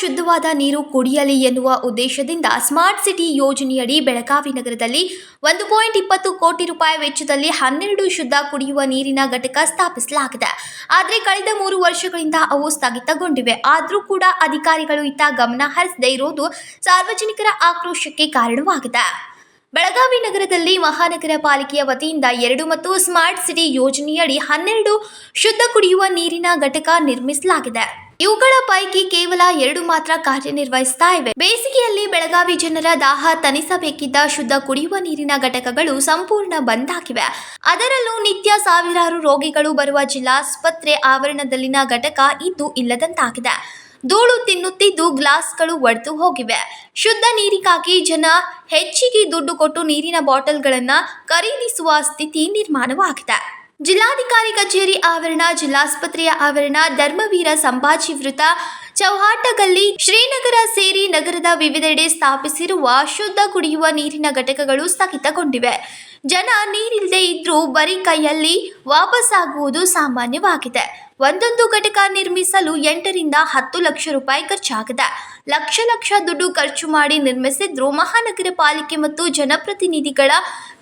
ಶುದ್ಧವಾದ ನೀರು ಕುಡಿಯಲಿ ಎನ್ನುವ ಉದ್ದೇಶದಿಂದ ಸ್ಮಾರ್ಟ್ ಸಿಟಿ ಯೋಜನೆಯಡಿ ಬೆಳಗಾವಿ ನಗರದಲ್ಲಿ ಒಂದು ಪಾಯಿಂಟ್ ಇಪ್ಪತ್ತು ಕೋಟಿ ರೂಪಾಯಿ ವೆಚ್ಚದಲ್ಲಿ ಹನ್ನೆರಡು ಶುದ್ಧ ಕುಡಿಯುವ ನೀರಿನ ಘಟಕ ಸ್ಥಾಪಿಸಲಾಗಿದೆ. ಆದರೆ ಕಳೆದ ಮೂರು ವರ್ಷಗಳಿಂದ ಅವು ಸ್ಥಗಿತಗೊಂಡಿವೆ. ಆದರೂ ಕೂಡ ಅಧಿಕಾರಿಗಳು ಇತ್ತ ಗಮನ ಹರಿಸದೇ ಇರುವುದು ಸಾರ್ವಜನಿಕರ ಆಕ್ರೋಶಕ್ಕೆ ಕಾರಣವಾಗಿದೆ. ಬೆಳಗಾವಿ ನಗರದಲ್ಲಿ ಮಹಾನಗರ ಪಾಲಿಕೆಯ ವತಿಯಿಂದ ಎರಡು ಮತ್ತು ಸ್ಮಾರ್ಟ್ ಸಿಟಿ ಯೋಜನೆಯಡಿ ಹನ್ನೆರಡು ಶುದ್ಧ ಕುಡಿಯುವ ನೀರಿನ ಘಟಕ ನಿರ್ಮಿಸಲಾಗಿದೆ. ಇವುಗಳ ಪೈಕಿ ಕೇವಲ ಎರಡು ಮಾತ್ರ ಕಾರ್ಯನಿರ್ವಹಿಸ್ತಾ ಇವೆ. ಬೇಸಿಗೆಯಲ್ಲಿ ಬೆಳಗಾವಿ ಜನರ ದಾಹ ತನಿಸಬೇಕಿದ್ದ ಶುದ್ಧ ಕುಡಿಯುವ ನೀರಿನ ಘಟಕಗಳು ಸಂಪೂರ್ಣ ಬಂದ್ ಆಗಿವೆ ಅದರಲ್ಲೂ ನಿತ್ಯ ಸಾವಿರಾರು ರೋಗಿಗಳು ಬರುವ ಜಿಲ್ಲಾಸ್ಪತ್ರೆ ಆವರಣದಲ್ಲಿನ ಘಟಕ ಇದ್ದು ಇಲ್ಲದಂತಾಗಿದೆ. ಧೂಳು ತಿನ್ನುತ್ತಿದ್ದು ಗ್ಲಾಸ್ಗಳು ಒಡೆದು ಹೋಗಿವೆ. ಶುದ್ಧ ನೀರಿಗಾಗಿ ಜನ ಹೆಚ್ಚಿಗೆ ದುಡ್ಡು ಕೊಟ್ಟು ನೀರಿನ ಬಾಟಲ್ಗಳನ್ನು ಖರೀದಿಸುವ ಸ್ಥಿತಿ ನಿರ್ಮಾಣವಾಗಿದೆ. ಜಿಲ್ಲಾಧಿಕಾರಿ ಕಚೇರಿ ಆವರಣ ಜಿಲ್ಲಾಸ್ಪತ್ರೆಯ ಆವರಣ ಧರ್ಮವೀರ ಸಂಭಾಜಿ ವೃತ್ತ ಚೌಹಾಟಗಲ್ಲಿ ಶ್ರೀನಗರ ಸೇರಿ ನಗರದ ವಿವಿಧೆಡೆ ಸ್ಥಾಪಿಸಿರುವ ಶುದ್ಧ ಕುಡಿಯುವ ನೀರಿನ ಘಟಕಗಳು ಸ್ಥಗಿತಗೊಂಡಿವೆ. ಜನ ನೀರಿಲ್ಲದೆ ಇದ್ರೂ ಬರೀ ಕೈಯಲ್ಲಿ ವಾಪಸ್ಸಾಗುವುದು ಸಾಮಾನ್ಯವಾಗಿದೆ. ಒಂದೊಂದು ಘಟಕ ನಿರ್ಮಿಸಲು ಎಂಟರಿಂದ ಹತ್ತು ಲಕ್ಷ ರೂಪಾಯಿ ಖರ್ಚಾಗಿದೆ. ಲಕ್ಷ ಲಕ್ಷ ದುಡ್ಡು ಖರ್ಚು ಮಾಡಿ ನಿರ್ಮಿಸಿದ್ರು ಮಹಾನಗರ ಪಾಲಿಕೆ ಮತ್ತು ಜನಪ್ರತಿನಿಧಿಗಳ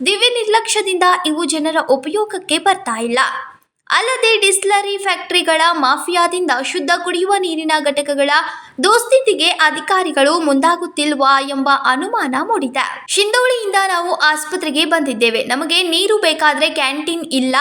ದಿವ್ಯ ನಿರ್ಲಕ್ಷ್ಯದಿಂದ ಇವು ಜನರ ಉಪಯೋಗಕ್ಕೆ ಬರ್ತಾ ಇಲ್ಲ. ಅಲ್ಲದೆ ಡಿಸ್ಲರಿ ಫ್ಯಾಕ್ಟರಿಗಳ ಮಾಫಿಯಾದಿಂದ ಶುದ್ಧ ಕುಡಿಯುವ ನೀರಿನ ಘಟಕಗಳ ದುಸ್ಥಿತಿಗೆ ಅಧಿಕಾರಿಗಳು ಮುಂದಾಗುತ್ತಿಲ್ವಾ ಎಂಬ ಅನುಮಾನ ಮೂಡಿದೆ. ಶಿಂದೋಳಿಯಿಂದ ನಾವು ಆಸ್ಪತ್ರೆಗೆ ಬಂದಿದ್ದೇವೆ. ನಮಗೆ ನೀರು ಬೇಕಾದ್ರೆ ಕ್ಯಾಂಟೀನ್ ಇಲ್ಲ.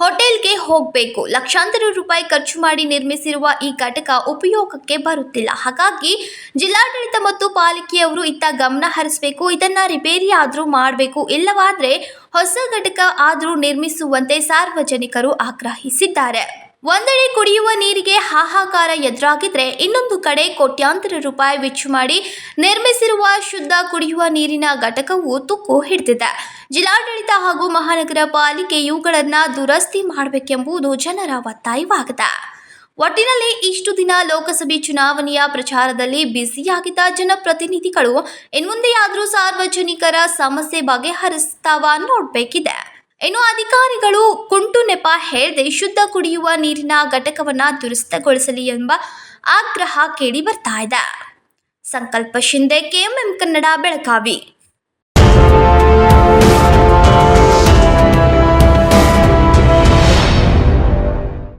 ಹೋಟೆಲ್ಗೆ ಹೋಗಬೇಕು. ಲಕ್ಷಾಂತರ ರೂಪಾಯಿ ಖರ್ಚು ಮಾಡಿ ನಿರ್ಮಿಸಿರುವ ಈ ಘಟಕ ಉಪಯೋಗಕ್ಕೆ ಬರುತ್ತಿಲ್ಲ. ಹಾಗಾಗಿ ಜಿಲ್ಲಾಡಳಿತ ಮತ್ತು ಪಾಲಿಕೆಯವರು ಇತ್ತ ಗಮನ ಹರಿಸಬೇಕು. ಇದನ್ನ ರಿಪೇರಿ ಆದರೂ ಮಾಡಬೇಕು. ಇಲ್ಲವಾದರೆ ಹೊಸ ಘಟಕ ಆದರೂ ನಿರ್ಮಿಸುವಂತೆ ಸಾರ್ವಜನಿಕರು ಆಗ್ರಹಿಸಿದ್ದಾರೆ. ಒಂದೆಡೆ ಕುಡಿಯುವ ನೀರಿಗೆ ಹಾಹಾಕಾರ ಎದುರಾಗಿದ್ರೆ ಇನ್ನೊಂದು ಕಡೆ ಕೋಟ್ಯಾಂತರ ರೂಪಾಯಿ ವೆಚ್ಚ ಮಾಡಿ ನಿರ್ಮಿಸಿರುವ ಶುದ್ಧ ಕುಡಿಯುವ ನೀರಿನ ಘಟಕವು ತುಕ್ಕು ಹಿಡಿದಿದೆ. ಜಿಲ್ಲಾಡಳಿತ ಹಾಗೂ ಮಹಾನಗರ ಪಾಲಿಕೆ ಇವುಗಳನ್ನು ದುರಸ್ತಿ ಮಾಡಬೇಕೆಂಬುದು ಜನರ ಒತ್ತಾಯವಾಗಿದೆ. ಒಟ್ಟಿನಲ್ಲಿ ಇಷ್ಟು ದಿನ ಲೋಕಸಭೆ ಚುನಾವಣೆಯ ಪ್ರಚಾರದಲ್ಲಿ ಬ್ಯುಸಿಯಾಗಿದ್ದ ಜನಪ್ರತಿನಿಧಿಗಳು ಇನ್ಮುಂದೆಯಾದರೂ ಸಾರ್ವಜನಿಕರ ಸಮಸ್ಯೆ ಬಗೆಹರಿಸ್ತಾವ ನೋಡಬೇಕಿದೆ. ಇನ್ನು ಅಧಿಕಾರಿಗಳು ಕುಂಟು ನೆಪ ಹೇಳದೆ ಶುದ್ಧ ಕುಡಿಯುವ ನೀರಿನ ಘಟಕವನ್ನು ದುರಸ್ತಗೊಳಿಸಲಿ ಎಂಬ ಆಗ್ರಹ ಕೇಳಿ ಬರ್ತಾ ಇದೆ. ಸಂಕಲ್ಪ ಶಿಂದೆ ಕೆಎಂಎಂ ಕನ್ನಡ, ಬೆಳಗಾವಿ.